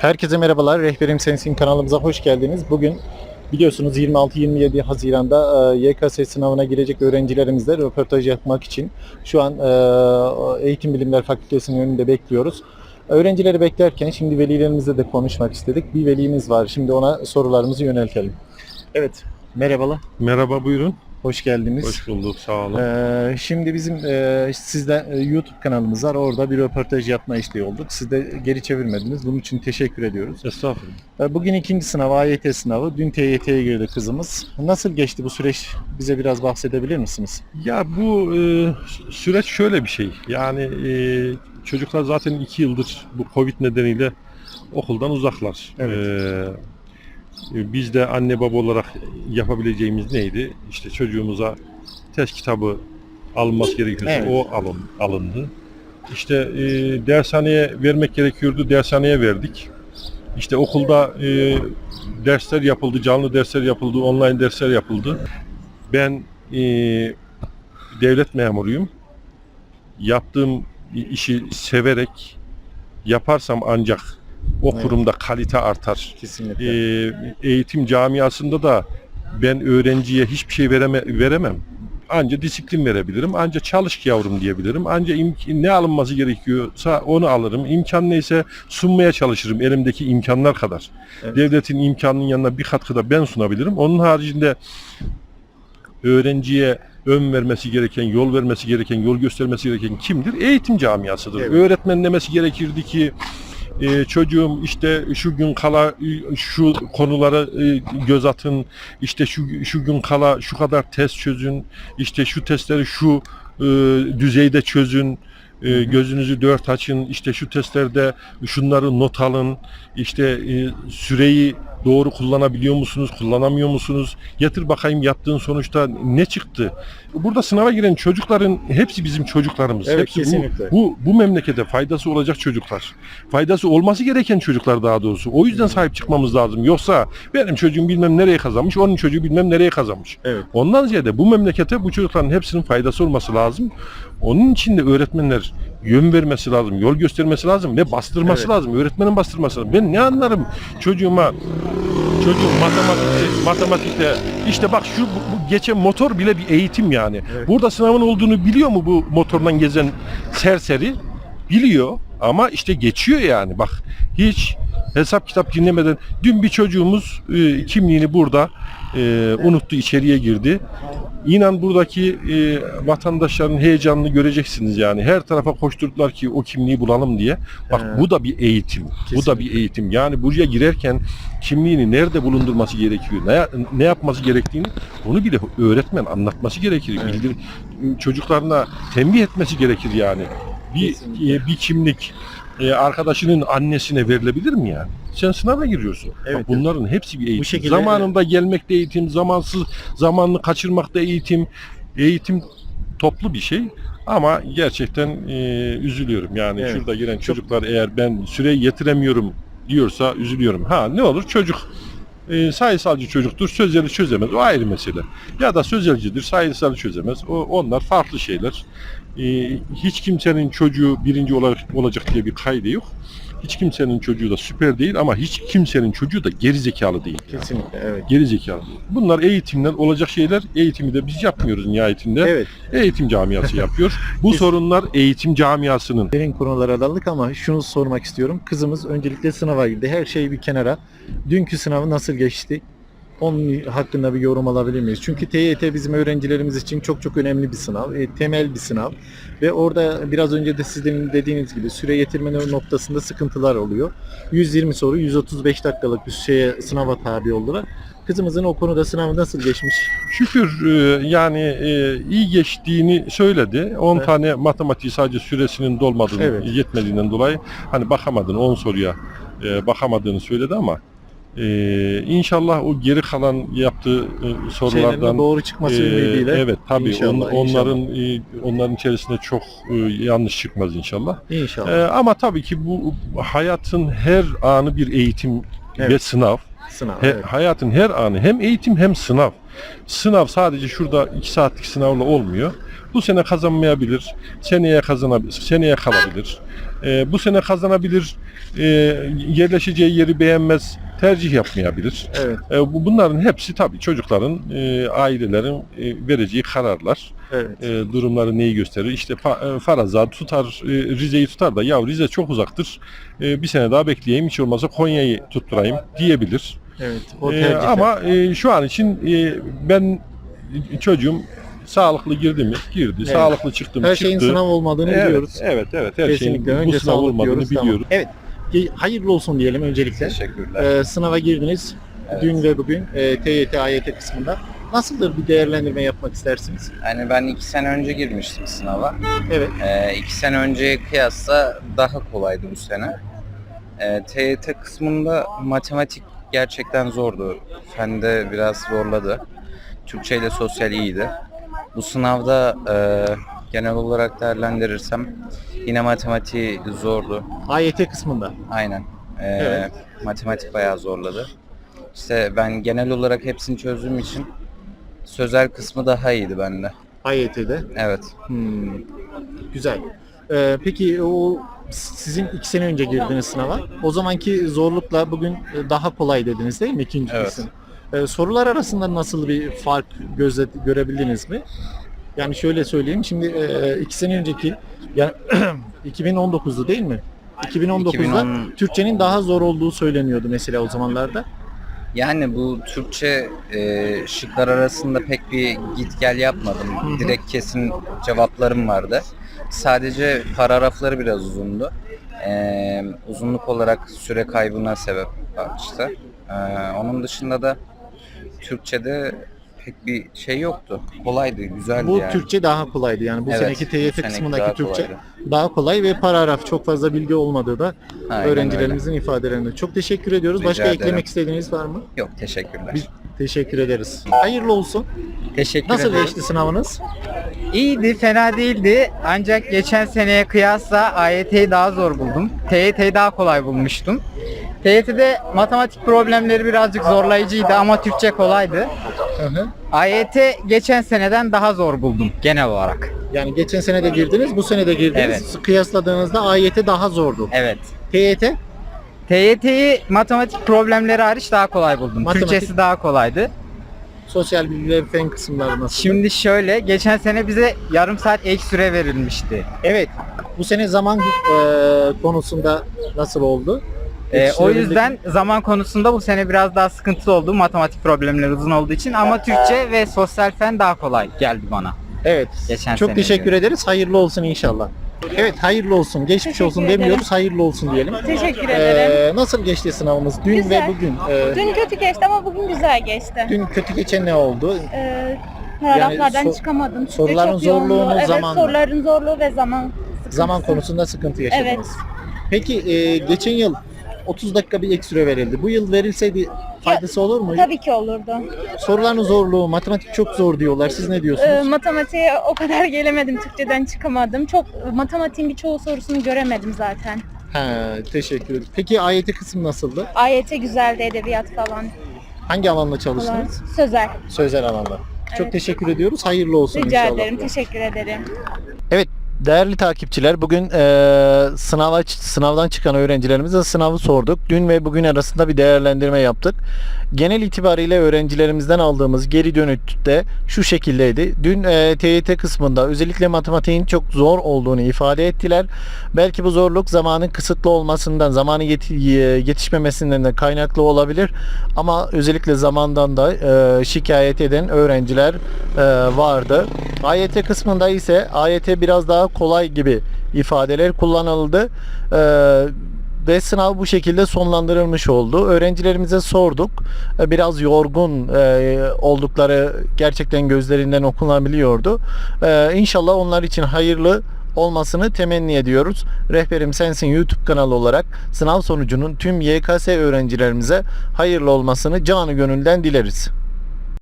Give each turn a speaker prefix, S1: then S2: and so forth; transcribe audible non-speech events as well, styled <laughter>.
S1: Herkese merhabalar. Rehberim Sensin kanalımıza hoş geldiniz. Bugün biliyorsunuz 26-27 Haziran'da e, YKS sınavına girecek öğrencilerimizle röportaj yapmak için şu an e, Eğitim Bilimler Fakültesi'nin önünde bekliyoruz. Öğrencileri beklerken şimdi velilerimizle de konuşmak istedik. Bir velimiz var. Şimdi ona sorularımızı yöneltelim. Evet. Merhabalar.
S2: Merhaba buyurun.
S1: Hoş geldiniz.
S2: Hoş bulduk sağ olun.
S1: Ee, şimdi bizim e, sizde e, YouTube kanalımız var. Orada bir röportaj yapma isteği olduk. Siz de geri çevirmediniz. Bunun için teşekkür ediyoruz.
S2: Estağfurullah.
S1: Ee, Bugün ikinci sınav AYT sınavı. Dün TYT'ye girdi kızımız. Nasıl geçti bu süreç? Bize biraz bahsedebilir misiniz?
S2: Ya bu e, süreç şöyle bir şey. Yani e, çocuklar zaten iki yıldır bu Covid nedeniyle okuldan uzaklar.
S1: Evet.
S2: E, biz de anne baba olarak yapabileceğimiz neydi? İşte çocuğumuza test kitabı alınması gerekiyorsa
S1: Evet.
S2: o alın, alındı. İşte e, dershaneye vermek gerekiyordu, dershaneye verdik. İşte okulda e, dersler yapıldı, canlı dersler yapıldı, online dersler yapıldı. Ben e, devlet memuruyum. Yaptığım işi severek yaparsam ancak o
S1: Evet.
S2: kurumda kalite artar.
S1: Kesinlikle.
S2: E, eğitim camiasında da ben öğrenciye hiçbir şey vereme, veremem. Anca disiplin verebilirim. Anca çalış ki yavrum diyebilirim. Anca imk- ne alınması gerekiyorsa onu alırım. İmkan neyse sunmaya çalışırım elimdeki imkanlar kadar.
S1: Evet.
S2: Devletin imkanının yanına bir katkı da ben sunabilirim. Onun haricinde öğrenciye ön vermesi gereken, yol vermesi gereken, yol göstermesi gereken kimdir? Eğitim camiasıdır.
S1: Evet.
S2: Öğretmen demesi gerekirdi ki e, çocuğum işte şu gün kala e, şu konulara e, göz atın, işte şu şu gün kala şu kadar test çözün, işte şu testleri şu e, düzeyde çözün, e, gözünüzü dört açın, işte şu testlerde şunları not alın, işte e, süreyi doğru kullanabiliyor musunuz, kullanamıyor musunuz? Getir bakayım yaptığın sonuçta ne çıktı? Burada sınava giren çocukların hepsi bizim çocuklarımız.
S1: Evet,
S2: hepsi bu-
S1: kesinlikle.
S2: bu, bu memlekete faydası olacak çocuklar. Faydası olması gereken çocuklar daha doğrusu. O yüzden sahip çıkmamız lazım. Yoksa benim çocuğum bilmem nereye kazanmış, onun çocuğu bilmem nereye kazanmış.
S1: Evet.
S2: Ondan ziyade bu memlekete bu çocukların hepsinin faydası olması lazım. Onun için de öğretmenler yön vermesi lazım, yol göstermesi lazım ve bastırması
S1: Evet.
S2: lazım. Öğretmenin bastırması lazım. Ben ne anlarım çocuğuma çocuğum matematikte, matematikte işte bak şu bu, bu geçen motor bile bir eğitim yani.
S1: Evet.
S2: Burada sınavın olduğunu biliyor mu bu motordan gezen serseri? Biliyor ama işte geçiyor yani bak hiç hesap kitap dinlemeden dün bir çocuğumuz e, kimliğini burada e, unuttu içeriye girdi. İnan buradaki e, vatandaşların heyecanını göreceksiniz yani. Her tarafa koşturdular ki o kimliği bulalım diye. Bak
S1: Evet.
S2: bu da bir eğitim. Bu da bir eğitim. Yani buraya girerken kimliğini nerede bulundurması gerekiyor, ne, ne yapması gerektiğini onu bile öğretmen anlatması gerekir.
S1: Evet.
S2: Bildir, çocuklarına tembih etmesi gerekir yani. Bir e, bir kimlik e, arkadaşının annesine verilebilir mi yani? Sen sınava giriyorsun. Bak
S1: Evet.
S2: bunların hepsi bir eğitim.
S1: şekilde-
S2: Zamanında gelmek de eğitim, zamansız zamanını kaçırmak da eğitim. Eğitim toplu bir şey. Ama gerçekten e, üzülüyorum. Yani
S1: Evet.
S2: şurada giren çocuklar eğer ben süreyi yetiremiyorum diyorsa üzülüyorum. Ha ne olur çocuk e, sayısalcı çocuktur, sözeli çözemez. O ayrı mesele. Ya da sözelcidir, sayısalı çözemez. O, onlar farklı şeyler. E, hiç kimsenin çocuğu birinci olarak olacak diye bir kaydı yok. Hiç kimsenin çocuğu da süper değil ama hiç kimsenin çocuğu da geri zekalı değil.
S1: Kesinlikle evet.
S2: Geri zekalı. Bunlar eğitimden olacak şeyler. Eğitimi de biz yapmıyoruz nihayetinde.
S1: Evet.
S2: Eğitim camiası yapıyor. <laughs> Bu sorunlar eğitim camiasının.
S1: Derin konulara daldık ama şunu sormak istiyorum. Kızımız öncelikle sınava girdi. Her şey bir kenara. Dünkü sınavı nasıl geçti? Onun hakkında bir yorum alabilir miyiz? Çünkü TYT bizim öğrencilerimiz için çok çok önemli bir sınav. e, temel bir sınav. Ve orada biraz önce de sizin dediğiniz gibi süre yetirme noktasında sıkıntılar oluyor. 120 soru 135 dakikalık bir şeye sınava tabi oldular. Kızımızın o konuda sınavı nasıl geçmiş?
S2: Şükür e, yani e, iyi geçtiğini söyledi. 10
S1: Evet.
S2: tane matematiği sadece süresinin dolmadığını,
S1: Evet.
S2: yetmediğinden dolayı hani bakamadığını, 10 soruya e, bakamadığını söyledi ama e, inşallah o geri kalan yaptığı e,
S1: Şeylerin
S2: sorulardan
S1: doğru çıkması
S2: Ee,
S1: ümidiyle.
S2: evet tabii
S1: İnşallah,
S2: on- onların e, onların içerisinde çok e, yanlış çıkmaz inşallah.
S1: İnşallah.
S2: Ee, ama tabii ki bu hayatın her anı bir eğitim ve
S1: Evet.
S2: sınav.
S1: Sınav.
S2: He-
S1: evet.
S2: Hayatın her anı hem eğitim hem sınav. Sınav sadece şurada 2 saatlik sınavla olmuyor. Bu sene kazanmayabilir, seneye kazanabilir, seneye kalabilir. Ee, bu sene kazanabilir, e, yerleşeceği yeri beğenmez, tercih yapmayabilir.
S1: Evet.
S2: E, bu- bunların hepsi tabii çocukların, e, ailelerin e, vereceği kararlar.
S1: Evet.
S2: E, durumları neyi gösterir? İşte fa- e, Faraza tutar, e, Rize'yi tutar da ya Rize çok uzaktır. E, bir sene daha bekleyeyim hiç olmazsa Konya'yı tutturayım diyebilir.
S1: Evet. O
S2: E, ama e, şu an için e, ben e, çocuğum sağlıklı girdi mi? Girdi.
S1: Evet.
S2: Sağlıklı çıktı mı?
S1: her
S2: çıktı.
S1: şeyin sınav olmadığını
S2: evet,
S1: biliyoruz.
S2: Evet, evet. Her
S1: Kesinlikle.
S2: şeyin bu
S1: Önce
S2: sınav olmadığını
S1: diyoruz. Tamam.
S2: biliyoruz.
S1: Evet. Ge- Hayırlı olsun diyelim öncelikle.
S3: Teşekkürler.
S1: Ee, sınava girdiniz.
S3: Evet.
S1: Dün ve bugün e, TYT, AYT kısmında. Nasıldır bir değerlendirme yapmak istersiniz?
S3: Yani ben iki sene önce girmiştim sınava.
S1: Evet.
S3: Ee, iki sene önceye kıyasla daha kolaydı bu sene. Ee, TYT kısmında matematik gerçekten zordu. Fende biraz zorladı. Türkçe ile sosyal iyiydi. Bu sınavda e, genel olarak değerlendirirsem yine matematiği zordu.
S1: AYT kısmında.
S3: Aynen. Ee,
S1: Evet.
S3: Matematik bayağı zorladı. İşte ben genel olarak hepsini çözdüğüm için sözel kısmı daha iyiydi bende.
S1: AYT'de.
S3: Evet.
S1: Hmm. Güzel. Ee, peki o sizin iki sene önce girdiğiniz sınava. O zamanki zorlukla bugün e, daha kolay dediniz değil mi ikinci
S3: Evet.
S1: kısım? Ee, sorular arasında nasıl bir fark gözle görebildiniz mi? Yani şöyle söyleyeyim. Şimdi e, iki sene önceki yani <clears throat> 2019'du değil mi? 2019'da
S3: 2010
S1: Türkçenin daha zor olduğu söyleniyordu mesela o zamanlarda.
S3: Yani bu Türkçe e, şıklar arasında pek bir git gel yapmadım.
S1: hı.
S3: Direkt kesin cevaplarım vardı. Sadece paragrafları biraz uzundu. E, uzunluk olarak süre kaybına sebep açtı. E, onun dışında da Türkçe'de pek bir şey yoktu. Kolaydı, güzeldi
S1: Bu
S3: yani.
S1: Türkçe daha kolaydı. Yani bu
S3: Evet,
S1: seneki
S3: bu
S1: TYT
S3: seneki
S1: kısmındaki
S3: daha
S1: Türkçe
S3: kolaydı.
S1: daha kolay ve paragraf çok fazla bilgi olmadığı da
S3: Aynen
S1: öğrencilerimizin ifadelerinde. Çok teşekkür ediyoruz.
S3: Rica
S1: Başka
S3: ederim.
S1: eklemek istediğiniz var mı?
S3: Yok teşekkürler.
S1: Biz teşekkür ederiz. Hayırlı olsun.
S4: Teşekkür
S1: Nasıl
S4: ederim.
S1: geçti sınavınız?
S4: İyiydi, fena değildi. Ancak geçen seneye kıyasla AYT'yi daha zor buldum. TYT'yi daha kolay bulmuştum. TYT'de matematik problemleri birazcık zorlayıcıydı ama Türkçe kolaydı.
S1: Hı hı.
S4: AYT geçen seneden daha zor buldum genel olarak.
S1: Yani geçen sene de girdiniz, bu sene de girdiniz.
S4: Evet.
S1: Kıyasladığınızda AYT daha zordu.
S4: Evet.
S1: TYT
S4: TYT'yi matematik problemleri hariç daha kolay buldum.
S1: Matematik-
S4: Türkçesi daha kolaydı.
S1: sosyal bilgi ve fen kısımları nasıl?
S4: Şimdi şöyle, geçen sene bize yarım saat ek süre verilmişti.
S1: evet. Bu sene zaman e, konusunda nasıl oldu?
S4: Ee, o yüzden zaman konusunda bu sene biraz daha sıkıntılı oldu matematik problemleri uzun olduğu için ama Türkçe ve sosyal fen daha kolay geldi bana.
S1: Evet.
S4: Geçen
S1: Çok
S4: seneye
S1: teşekkür
S4: göre.
S1: ederiz. Hayırlı olsun inşallah. Evet hayırlı olsun. Geçmiş
S5: Teşekkür
S1: olsun
S5: ederim.
S1: demiyoruz. Hayırlı olsun diyelim.
S5: Teşekkür ederim.
S1: Ee, nasıl geçti sınavımız? Dün
S5: Güzel.
S1: ve bugün. Ee,
S5: Dün kötü geçti ama bugün güzel geçti.
S1: dün kötü geçen ne oldu?
S5: Ee, paragraflardan
S1: Yani so-
S5: çıkamadım. Çünkü
S1: soruların
S5: çok yoğunluğu-
S1: zorluğu mu,
S5: evet,
S1: zaman mı?
S5: soruların zorluğu ve zaman sıkıntısı.
S1: Zaman konusunda sıkıntı yaşadınız.
S5: Evet.
S1: Peki e, geçen yıl 30 dakika bir ek süre verildi. Bu yıl verilseydi faydası olur mu?
S5: Tabii ki olurdu.
S1: Soruların zorluğu, matematik çok zor diyorlar. Siz ne
S5: Ee,
S1: diyorsunuz?
S5: matematiğe o kadar <laughs> gelemedim. Türkçeden çıkamadım. Çok matematiğin birçoğu sorusunu göremedim zaten.
S1: Ha, teşekkür ederim. Peki AYT kısmı nasıldı?
S5: AYT güzeldi, edebiyat falan.
S1: Hangi alanda
S5: falan.
S1: çalıştınız?
S5: Sözel.
S1: Sözel alanda. Çok
S5: Evet.
S1: teşekkür ediyoruz. Hayırlı olsun
S5: Rica
S1: inşallah.
S5: ederim. Teşekkür ederim.
S1: Değerli takipçiler, bugün eee, sınava sınavdan çıkan öğrencilerimize sınavı sorduk. Dün ve bugün arasında bir değerlendirme yaptık. Genel itibariyle öğrencilerimizden aldığımız geri dönütte şu şekildeydi. Dün eee, TYT kısmında özellikle matematiğin çok zor olduğunu ifade ettiler. Belki bu zorluk zamanın kısıtlı olmasından, zamanı yeti- yetişmemesinden de kaynaklı olabilir. Ama özellikle zamandan da eee, şikayet eden öğrenciler eee, vardı. AYT kısmında ise AYT biraz daha kolay gibi ifadeler kullanıldı. Eee, ve sınav bu şekilde sonlandırılmış oldu. Öğrencilerimize sorduk. Ee, Biraz yorgun e, oldukları gerçekten gözlerinden okunabiliyordu. Ee, İnşallah onlar için hayırlı olmasını temenni ediyoruz. Rehberim Sensin YouTube kanalı olarak sınav sonucunun tüm YKS öğrencilerimize hayırlı olmasını canı gönülden dileriz.